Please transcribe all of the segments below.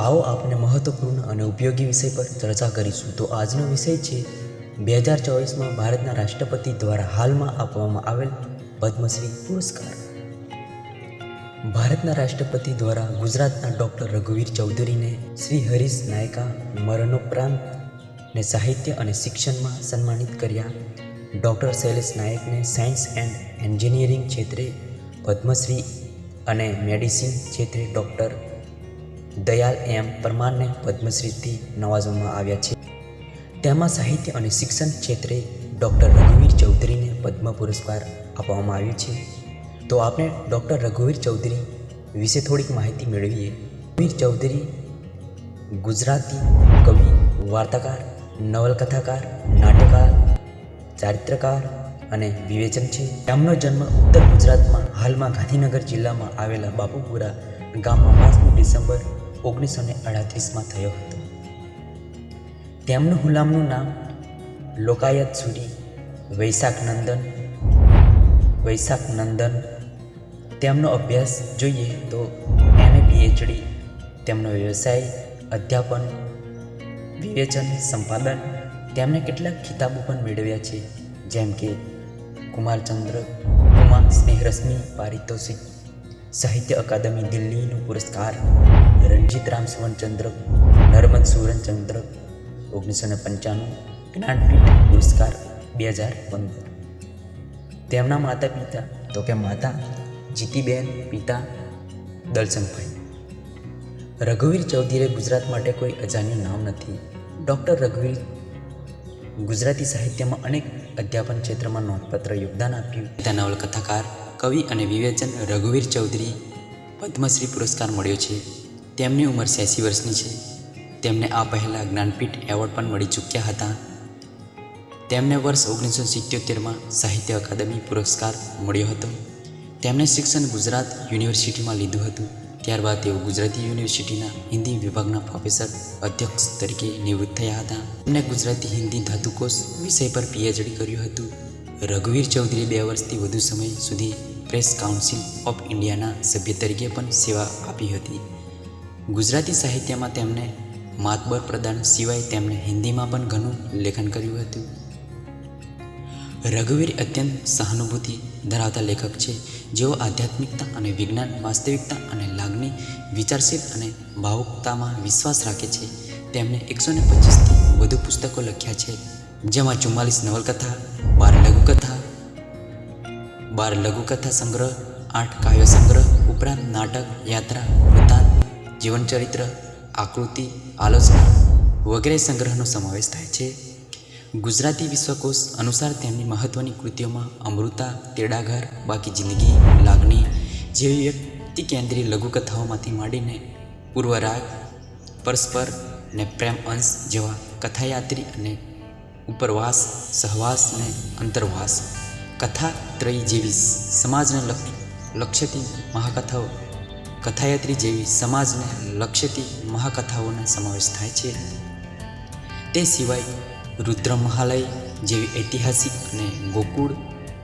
આવો આપણે મહત્વપૂર્ણ અને ઉપયોગી વિષય પર ચર્ચા કરીશું. તો આજનો વિષય છે, બે હજાર ચોવીસમાં ભારતના રાષ્ટ્રપતિ દ્વારા હાલમાં આપવામાં આવેલ પદ્મશ્રી પુરસ્કાર. ભારતના રાષ્ટ્રપતિ દ્વારા ગુજરાતના ડૉક્ટર રઘુવીર ચૌધરીને શ્રી હરીશ નાયકા મરણોપરાંત ને સાહિત્ય અને શિક્ષણમાં સન્માનિત કર્યા. ડૉક્ટર શૈલેષ નાયકને સાયન્સ એન્ડ એન્જિનિયરિંગ ક્ષેત્રે પદ્મશ્રી અને મેડિસિન ક્ષેત્રે ડૉક્ટર દયાલ એમ પરમારને પદ્મશ્રીથી નવાજવામાં આવ્યા છે. તેમાં સાહિત્ય અને શિક્ષણ ક્ષેત્રે ડૉક્ટર રઘુવીર ચૌધરીને પદ્મ પુરસ્કાર આપવામાં આવ્યો છે. તો આપણે ડૉક્ટર રઘુવીર ચૌધરી વિશે થોડીક માહિતી મેળવીએ. રઘુવીર ચૌધરી ગુજરાતી કવિ, વાર્તાકાર, નવલકથાકાર, નાટ્યકાર, ચારિત્રકાર અને વિવેચન છે. તેમનો જન્મ ઉત્તર ગુજરાતમાં હાલમાં ગાંધીનગર જિલ્લામાં આવેલા બાપુપુરા ગામમાં પાંચમી ડિસેમ્બર ઓગણીસો ને અડત્રીસમાં થયો હતો. તેમનું હુલામનું નામ લોકાયત સુરી વૈશાખ નંદન વૈશાખ નંદન. તેમનો અભ્યાસ જોઈએ તો એમએ પીએચડી તેમનો વ્યવસાય, અધ્યાપન, વિવેચન, સંપાદન તેમણે કેટલાક ખિતાબો પણ મેળવ્યા છે, જેમ કે કુમારચંદ્ર કુમાર સ્નેહરશ્મિ, પારિતોષિક સાહિત્ય અકાદમી દિલ્હીનો પુરસ્કાર. રણજીત રામ સુવર્ણચંદ્રક નર્મદ સુવર્ણચંદ્રક ઓગણીસો ને પંચાણું જ્ઞાનપીઠ પુરસ્કાર બે હજાર પંદર. તેમના માતા પિતા તો કે માતા જીતીબેન પિતા દર્શનભાઈ રઘુવીર ચૌધરીએ ગુજરાત માટે કોઈ અજાણ્યું નામ નથી. ડૉક્ટર રઘુવીર ગુજરાતી સાહિત્યમાં અનેક અધ્યાપન ક્ષેત્રમાં નોંધપાત્ર યોગદાન આપ્યું. તેના નવલકથાકાર કવિ અને વિવેચન રઘુવીર ચૌધરી પદ્મશ્રી પુરસ્કાર મળ્યો છે. તેમની ઉંમર છ્યાસી વર્ષની છે. તેમને આ પહેલાં જ્ઞાનપીઠ એવોર્ડ પણ મળી ચૂક્યા હતા. તેમને વર્ષ ઓગણીસો સિત્યોતેરમાં સાહિત્ય અકાદમી પુરસ્કાર મળ્યો હતો. તેમણે શિક્ષણ ગુજરાત યુનિવર્સિટીમાં લીધું હતું. ત્યારબાદ તેઓ ગુજરાતી યુનિવર્સિટીના હિન્દી વિભાગના પ્રોફેસર અધ્યક્ષ તરીકે નિવૃત્ત થયા હતા. તેમણે ગુજરાતી હિન્દી ધાતુકોશ વિષય પર પીએચડી કર્યું હતું. રઘુવીર ચૌધરી બે વર્ષથી વધુ સમય સુધી પ્રેસ કાઉન્સિલ ઓફ ઇન્ડિયાના સભ્ય તરીકે પણ સેવા આપી હતી. ગુજરાતી સાહિત્યમાં તેમણે માતબર પ્રદાન સિવાય તેમણે હિન્દીમાં પણ ઘણું લેખન કર્યું હતું. રઘુવીર અત્યંત સહાનુભૂતિ ધરાવતા લેખક છે, જેઓ આધ્યાત્મિકતા અને વિજ્ઞાન, વાસ્તવિકતા અને લાગણી, વિચારશીલ અને ભાવુકતામાં વિશ્વાસ રાખે છે. તેમણે એકસો ને પચીસથી વધુ પુસ્તકો લખ્યા છે, જેમાં ચુમ્માલીસ નવલકથા, બાર લઘુકથા બાર લઘુકથા સંગ્રહ, આઠ કાવ્ય સંગ્રહ, ઉપરાંત નાટક, યાત્રા વૃત્તાંત જીવનચરિત્ર, આકૃતિ, આલોચના વગેરે સંગ્રહનો સમાવેશ થાય છે. ગુજરાતી વિશ્વકોશ અનુસાર તેમની મહત્ત્વની કૃતિઓમાં અમૃતા તેડાઘર બાકી જિંદગી, લાગણી જેવી વ્યક્તિ કેન્દ્રીય લઘુકથાઓમાંથી માંડીને પૂર્વરાગ, પરસ્પર ને પ્રેમ અંશ જેવા કથાયાત્રી અને ઉપરવાસ, સહવાસ ને અંતરવાસ કથા ત્રય જેવી સમાજને લક્ષ લક્ષ્યતી મહાકથાઓ કથાયાત્રી જેવી સમાજને લક્ષ્યતી મહાકથાઓનો સમાવેશ થાય છે તે સિવાય રુદ્ર મહાલય જેવી ઐતિહાસિક અને ગોકુળ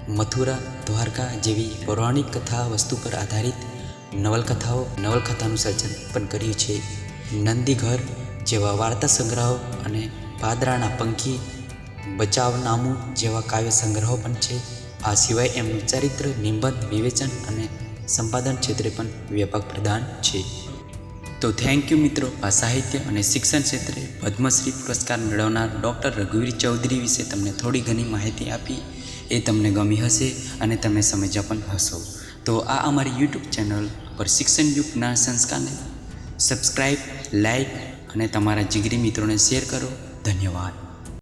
મથુરા દ્વારકા જેવી પૌરાણિક કથા વસ્તુ પર આધારિત નવલકથાઓ નવલકથાનું સર્જન પણ કર્યું છે। નંદીઘર જેવા વાર્તા સંગ્રહો અને પાદરાના પંખી બચાવનામું જેવા કાવ્ય સંગ્રહો પણ છે આ સિવાય એમનું ચરિત્ર, નિબંધ, વિવેચન અને સંપાદન ક્ષેત્રે પણ વ્યાપક પ્રદાન છે. તો થેન્ક યુ મિત્રો. આ સાહિત્ય અને શિક્ષણ ક્ષેત્રે પદ્મશ્રી પુરસ્કાર મેળવનાર ડૉક્ટર રઘુવીર ચૌધરી વિશે તમને થોડી ઘણી માહિતી આપી. એ તમને ગમી હશે અને તમે સમજ્યા પણ હશો. તો આ અમારી યુટ્યુબ ચેનલ પર શિક્ષણ યુગના સંસ્કારને સબસ્ક્રાઈબ લાઈક અને તમારા જીગરી મિત્રોને શેર કરો. ધન્યવાદ.